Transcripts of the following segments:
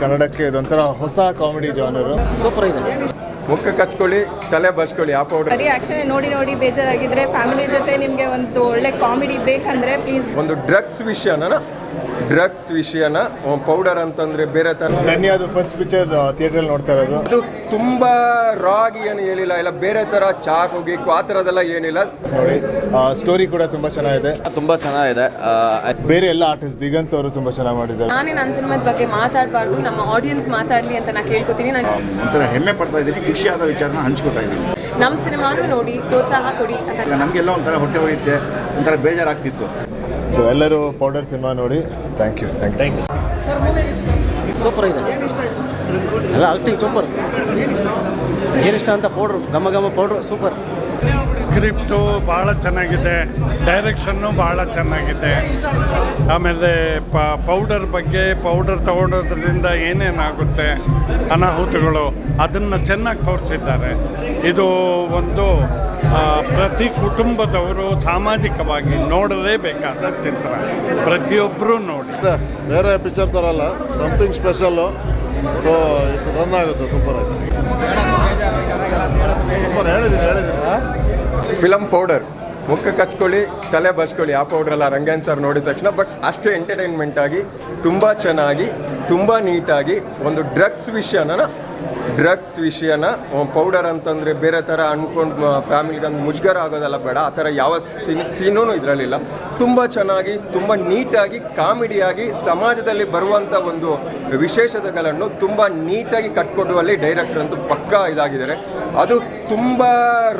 ಕನ್ನಡಕ್ಕೆ ಇದೊಂಥರ ಹೊಸ ಕಾಮಿಡಿ ಜಾನರು ಸೂಪರ್ ಇದೆ. ಮುಖ ಕಚ್ಕೊಳ್ಳಿ ತಲೆ ಬಸ್ಕೊಳ್ಳಿ ಆ ಪೌಡರ್ ಬರೀ ಆಕ್ಷನ್ ನೋಡಿ ನೋಡಿ ಬೇಜಾರಾಗಿದ್ರೆ ಫ್ಯಾಮಿಲಿ ಜೊತೆ ನಿಮಗೆ ಒಂದು ಒಳ್ಳೆ ಕಾಮಿಡಿ ಬೇಕಂದ್ರೆ ಪ್ಲೀಸ್ ಒಂದು ಡ್ರಗ್ಸ್ ವಿಷಯನ ಡ್ರಗ್ಸ್ ವಿಷಯನ ಪೌಡರ್ ಅಂತಂದ್ರೆ ಬೇರೆ ತರ ಧನ್ಯದು ಫಸ್ಟ್ ಪಿಕ್ಚರ್ ಥಿಯೇಟ್ರಲ್ಲಿ ನೋಡ್ತಾ ಇರೋದು. ಅದು ತುಂಬಾ ರಾಗಿ ಏನು ಹೇಳಿಲ್ಲ ಇಲ್ಲ ಬೇರೆ ತರ ಚಾಕು ಗೀಕು ಆ ಥರದೆಲ್ಲ ಏನಿಲ್ಲ. ನೋಡಿ ಸ್ಟೋರಿ ಕೂಡ ತುಂಬ ಚೆನ್ನಾಗಿದೆ. ತುಂಬ ಚೆನ್ನಾಗಿದೆ. ಬೇರೆ ಎಲ್ಲ ಆರ್ಟಿಸ್ಟ್ ದಿಗಂತ ಅವರು ತುಂಬ ಚೆನ್ನಾಗಿ ಮಾಡಿದ್ದಾರೆ. ನಾನೇ ನನ್ನ ಸಿನಿಮಾದ ಬಗ್ಗೆ ಮಾತಾಡಬಾರ್ದು ನಮ್ಮ ಆಡಿಯನ್ಸ್ ಮಾತಾಡಲಿ ಅಂತ ನಾನು ಕೇಳ್ಕೊತೀನಿ. ನಾನು ಒಂಥರ ಹೆಮ್ಮೆ ಪಡ್ತಾ ಇದ್ದೀನಿ ಖುಷಿಯಾದ ವಿಚಾರನ ಹಂಚ್ಕೋತಾ ಇದ್ದೀನಿ. ನಮ್ಮ ಸಿನಿಮಾನು ನೋಡಿ ಪ್ರೋತ್ಸಾಹ ಕೊಡಿ ನಮಗೆಲ್ಲ ಒಂಥರ ಹೊಟ್ಟೆ ಹೊಡೆಯುತ್ತೆ ಒಂಥರ ಬೇಜಾರಾಗ್ತಿತ್ತು. ಸೊ ಎಲ್ಲರೂ ಪೌಡರ್ ಸಿನಿಮಾ ನೋಡಿ. Thank you thank you super ಇದೆ ಎಲ್ಲ ಆಕ್ಟಿಂಗ್ ಸೂಪರ್ ಏನಿಷ್ಟ ಅಂತ ಪೌಡ್ರು ಘಮ ಘಮ ಪೌಡ್ರು ಸೂಪರ್ ಸ್ಕ್ರಿಪ್ಟು ಭಾಳ ಚೆನ್ನಾಗಿದೆ. ಡೈರೆಕ್ಷನ್ನು ಭಾಳ ಚೆನ್ನಾಗಿದೆ. ಆಮೇಲೆ ಪ ಪೌಡರ್ ಬಗ್ಗೆ ಪೌಡರ್ ತಗೊಂಡೋದ್ರಿಂದ ಏನೇನಾಗುತ್ತೆ ಅನಾಹುತಗಳು ಅದನ್ನು ಚೆನ್ನಾಗಿ ತೋರಿಸಿದ್ದಾರೆ. ಇದು ಒಂದು ಪ್ರತಿ ಕುಟುಂಬದವರು ಸಾಮಾಜಿಕವಾಗಿ ನೋಡಲೇಬೇಕಾದ ಚಿತ್ರ. ಪ್ರತಿಯೊಬ್ಬರೂ ನೋಡಿ. ಬೇರೆ ಪಿಕ್ಚರ್ ತರಲ್ಲ ಸಮಥಿಂಗ್ ಸ್ಪೆಷಲ್ಲು ಸೊ ರನ್ ಆಗುತ್ತೆ ಸೂಪರ್ ಆಗಿ. ಸೂಪರ್ ಹೇಳಿದ್ದೀನಿ ಹೇಳಿದ್ದೀನಿ. ಫಿಲಮ್ ಪೌಡರ್ ಮುಖ ಕಚ್ಕೊಳ್ಳಿ ತಲೆ ಬಸ್ಕೊಳ್ಳಿ ಆ ಪೌಡರ್ ಎಲ್ಲ ರಂಗನ್ ಸರ್ ನೋಡಿದ ತಕ್ಷಣ ಬಟ್ ಅಷ್ಟೇ ಎಂಟರ್ಟೈನ್ಮೆಂಟ್ ಆಗಿ ತುಂಬ ಚೆನ್ನಾಗಿ ತುಂಬ ನೀಟಾಗಿ ಒಂದು ಡ್ರಗ್ಸ್ ವಿಷಯನ ಡ್ರಗ್ಸ್ ವಿಷಯನ ಪೌಡರ್ ಅಂತಂದರೆ ಬೇರೆ ಥರ ಅಂದ್ಕೊಂಡು ಫ್ಯಾಮಿಲಿಗೆ ಒಂದು ಮುಜುಗರ ಆಗೋದೆಲ್ಲ ಬೇಡ. ಆ ಥರ ಯಾವ ಸೀನ್ ಸೀನೂ ಇದರಲ್ಲಿಲ್ಲ. ತುಂಬ ಚೆನ್ನಾಗಿ, ತುಂಬ ನೀಟಾಗಿ, ಕಾಮಿಡಿಯಾಗಿ ಸಮಾಜದಲ್ಲಿ ಬರುವಂಥ ಒಂದು ವಿಶೇಷತೆಗಳನ್ನು ತುಂಬ ನೀಟಾಗಿ ಕಟ್ಕೊಡುವಲ್ಲಿ ಡೈರೆಕ್ಟರ್ ಅಂತೂ ಪಕ್ಕಾ ಇದಾಗಿದ್ದಾರೆ. ಅದು ತುಂಬ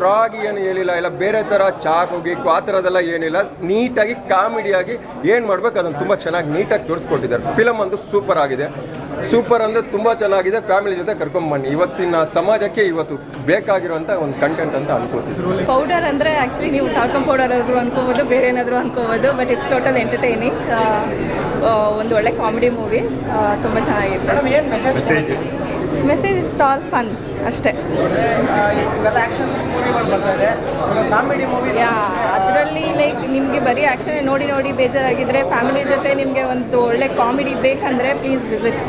ರಾಗಿ ಏನು ಹೇಳಿಲ್ಲ, ಇಲ್ಲ ಬೇರೆ ಥರ ಚಾಕು ಗೀಕು ಆ ಥರದೆಲ್ಲ ಏನಿಲ್ಲ. ನೀಟಾಗಿ, ಕಾಮಿಡಿಯಾಗಿ ಏನು ಮಾಡ್ಬೇಕು, ಅದನ್ನು ತುಂಬ ಚೆನ್ನಾಗಿ ನೀಟಾಗಿ ತೋರಿಸ್ಕೊಟ್ಟಿದ್ದಾರೆ. ಫಿಲಮ್ ಒಂದು ಸೂಪರ್ ಆಗಿದೆ. ಸೂಪರ್ ಅಂದರೆ ತುಂಬ ಚೆನ್ನಾಗಿದೆ. ಫ್ಯಾಮಿಲಿ ಜೊತೆ ಕರ್ಕೊಂಬನ್ನಿ ಇವತ್ತಿನ ಸಮಾಜಕ್ಕೆ ಇವತ್ತು ಬೇಕಾಗಿರುವಂಥ ಒಂದು ಕಂಟೆಂಟ್ ಅಂತ ಅನ್ಕೋತೀನಿ. ಪೌಡರ್ ಅಂದರೆ ಆ್ಯಕ್ಚುಲಿ ನೀವು ಟಾಲ್ಕಮ್ ಪೌಡರ್ ಆದರೂ ಅನ್ಕೋಬಹುದು ಬೇರೆ ಏನಾದರೂ ಅನ್ಕೋಬಹುದು ಬಟ್ ಇಟ್ಸ್ ಟೋಟಲ್ ಎಂಟರ್ಟೈನಿಂಗ್ ಒಂದು ಒಳ್ಳೆ ಕಾಮಿಡಿ ಮೂವಿ ತುಂಬ ಚೆನ್ನಾಗಿತ್ತು ಮೆಸೇಜ್ ಇಸ್ ಆಲ್ ಫನ್ ಅಷ್ಟೇ. ಯಾ ಅದರಲ್ಲಿ ಲೈಕ್ ನಿಮಗೆ ಬರೀ ಆ್ಯಕ್ಷನ್ ನೋಡಿ ನೋಡಿ ಬೇಜಾರಾಗಿದ್ರೆ ಫ್ಯಾಮಿಲಿ ಜೊತೆ ನಿಮಗೆ ಒಂದು ಒಳ್ಳೆ ಕಾಮಿಡಿ ಬೇಕಂದ್ರೆ ಪ್ಲೀಸ್ ವಿಸಿಟ್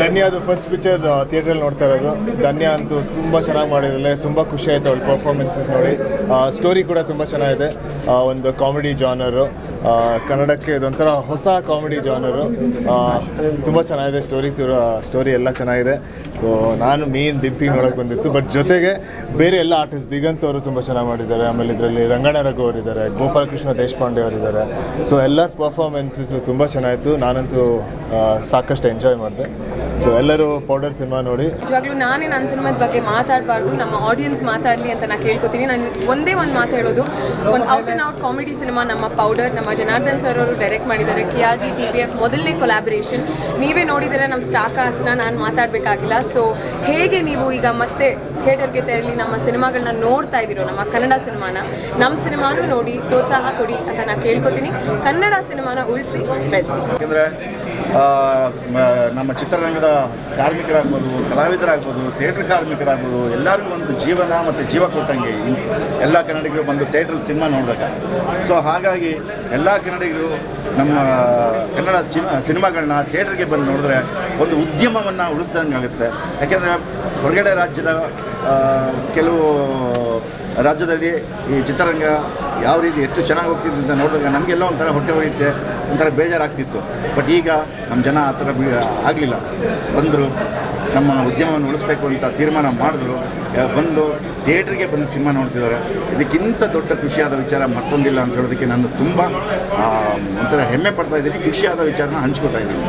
ಧನ್ಯದು ಫಸ್ಟ್ ಪಿಕ್ಚರ್ ಥಿಯೇಟ್ರಲ್ಲಿ ನೋಡ್ತಾ ಇರೋದು. ಧನ್ಯ ಅಂತೂ ತುಂಬ ಚೆನ್ನಾಗಿ ಮಾಡಿದ್ದಾರೆ ತುಂಬ ಖುಷಿ ಆಯಿತು ಅವಳ ಪರ್ಫಾರ್ಮೆನ್ಸಸ್ ನೋಡಿ. ಸ್ಟೋರಿ ಕೂಡ ತುಂಬ ಚೆನ್ನಾಗಿದೆ. ಒಂದು ಕಾಮಿಡಿ ಜಾನರು ಕನ್ನಡಕ್ಕೆ ಇದೊಂಥರ ಹೊಸ ಕಾಮಿಡಿ ಜಾನರು. ತುಂಬ ಚೆನ್ನಾಗಿದೆ ಸ್ಟೋರಿ ಸ್ಟೋರಿ ಎಲ್ಲ ಚೆನ್ನಾಗಿದೆ. ಸೊ ನಾನು ಮೇನ್ ಡಿಂಪಿ ನೋಡೋಕೆ ಬಂದಿತ್ತು. ಬಟ್ ಜೊತೆಗೆ ಬೇರೆ ಎಲ್ಲ ಆರ್ಟಿಸ್ಟ್ ದಿಗಂತ್ ಅವರು ತುಂಬ ಚೆನ್ನಾಗಿ ಮಾಡಿದ್ದಾರೆ. ಆಮೇಲೆ ಇದರಲ್ಲಿ ರಂಗಣ ರಘು ಅವರಿದ್ದಾರೆ, ಗೋಪಾಲಕೃಷ್ಣ ದೇಶಪಾಂಡೆ ಅವರಿದ್ದಾರೆ. ಸೊ ಎಲ್ಲರ ಪರ್ಫಾರ್ಮೆನ್ಸಸ್ಸು ತುಂಬ ಚೆನ್ನಾಗಿತ್ತು. ನಾನಂತೂ ಸಾಕಷ್ಟು ಎಂಜಾಯ್ ಮಾಡಿದೆ. ಸೊ ಎಲ್ಲರೂ ಪೌಡರ್ ಸಿನಿಮಾ ನೋಡಿ. ನಿಜವಾಗ್ಲೂ ನಾನೇ ನನ್ನ ಸಿನಿಮಾದ ಬಗ್ಗೆ ಮಾತಾಡಬಾರ್ದು ನಮ್ಮ ಆಡಿಯನ್ಸ್ ಮಾತಾಡಲಿ ಅಂತ ನಾನು ಕೇಳ್ಕೊತೀನಿ. ನಾನು ಒಂದೇ ಒಂದು ಮಾತು ಹೇಳೋದು ಒಂದು out and out comedy cinema ನಮ್ಮ ಪೌಡರ್ ನಮ್ಮ ಜನಾರ್ದನ್ ಸರ್ ಅವರು ಡೈರೆಕ್ಟ್ ಮಾಡಿದ್ದಾರೆ. K R G T V F ಮೊದಲನೇ ಕೊಲಾಬ್ರೇಷನ್ ನೀವೇ ನೋಡಿದರೆ ನಮ್ಮ ಸ್ಟಾಕಾಸ್ನ ನಾನು ಮಾತಾಡಬೇಕಾಗಿಲ್ಲ. ಸೊ ಹೇಗೆ ನೀವು ಈಗ ಮತ್ತೆ ಥಿಯೇಟರ್ಗೆ ತೆರಳಿ ನಮ್ಮ ಸಿನಿಮಾಗಳನ್ನ ನೋಡ್ತಾ ಇದ್ದೀರೋ ನಮ್ಮ ಕನ್ನಡ ಸಿನಿಮಾನ ನಮ್ಮ ಸಿನಿಮಾನೂ ನೋಡಿ ಪ್ರೋತ್ಸಾಹ ಕೊಡಿ ಅಂತ ನಾನು ಕೇಳ್ಕೊತೀನಿ. ಕನ್ನಡ ಸಿನಿಮಾನ ಉಳಿಸಿ ಬೆಳೆಸಿ. ನಮ್ಮ ಚಿತ್ರರಂಗದ ಕಾರ್ಮಿಕರಾಗ್ಬೋದು, ಕಲಾವಿದರಾಗ್ಬೋದು ಥಿಯೇಟ್ರ್ ಕಾರ್ಮಿಕರಾಗ್ಬೋದು, ಎಲ್ಲರಿಗೂ ಒಂದು ಜೀವನ ಮತ್ತು ಜೀವ ಕೊಟ್ಟಂಗೆ ಎಲ್ಲ ಕನ್ನಡಿಗರು ಬಂದು ಥಿಯೇಟ್ರಲ್ಲಿ ಸಿನಿಮಾ ನೋಡಿದಾಗ. ಸೊ ಹಾಗಾಗಿ ಎಲ್ಲ ಕನ್ನಡಿಗರು ನಮ್ಮ ಕನ್ನಡ ಸಿನಿಮಾಗಳನ್ನ ಥಿಯೇಟ್ರಿಗೆ ಬಂದು ನೋಡಿದ್ರೆ ಒಂದು ಉದ್ಯಮವನ್ನು ಉಳಿಸ್ದಂಗೆ ಆಗುತ್ತೆ ಯಾಕೆಂದರೆ ಹೊರಗಡೆ ರಾಜ್ಯದ ಕೆಲವು ರಾಜ್ಯದಲ್ಲಿ ಈ ಚಿತ್ರರಂಗ ಯಾವ ರೀತಿ ಎಷ್ಟು ಚೆನ್ನಾಗಿ ಹೋಗ್ತಿದೆ ಅಂತ ನೋಡಿದಾಗ ನಮಗೆಲ್ಲ ಒಂಥರ ಹೊಟ್ಟೆ ಹೊಡೆಯುತ್ತೆ, ಒಂಥರ ಬೇಜಾರಾಗ್ತಿತ್ತು. ಬಟ್ ಈಗ ನಮ್ಮ ಜನ ಆ ಥರ ಆಗಲಿಲ್ಲ. ಬಂದರು, ನಮ್ಮ ಉದ್ಯಮವನ್ನು ಉಳಿಸ್ಬೇಕು ಅಂತ ತೀರ್ಮಾನ ಮಾಡಿದ್ರು. ಬಂದು ಥಿಯೇಟ್ರಿಗೆ ಬಂದು ಸಿನಿಮಾ ನೋಡ್ತಿದ್ದಾರೆ. ಇದಕ್ಕಿಂತ ದೊಡ್ಡ ಖುಷಿಯಾದ ವಿಚಾರ ಮತ್ತೊಂದಿಲ್ಲ ಅಂತ ಹೇಳೋದಕ್ಕೆ ನಾನು ತುಂಬ ಒಂಥರ ಹೆಮ್ಮೆ ಪಡ್ತಾ ಇದ್ದೀನಿ, ಖುಷಿಯಾದ ವಿಚಾರನ ಹಂಚ್ಕೋತಾ ಇದ್ದೀನಿ.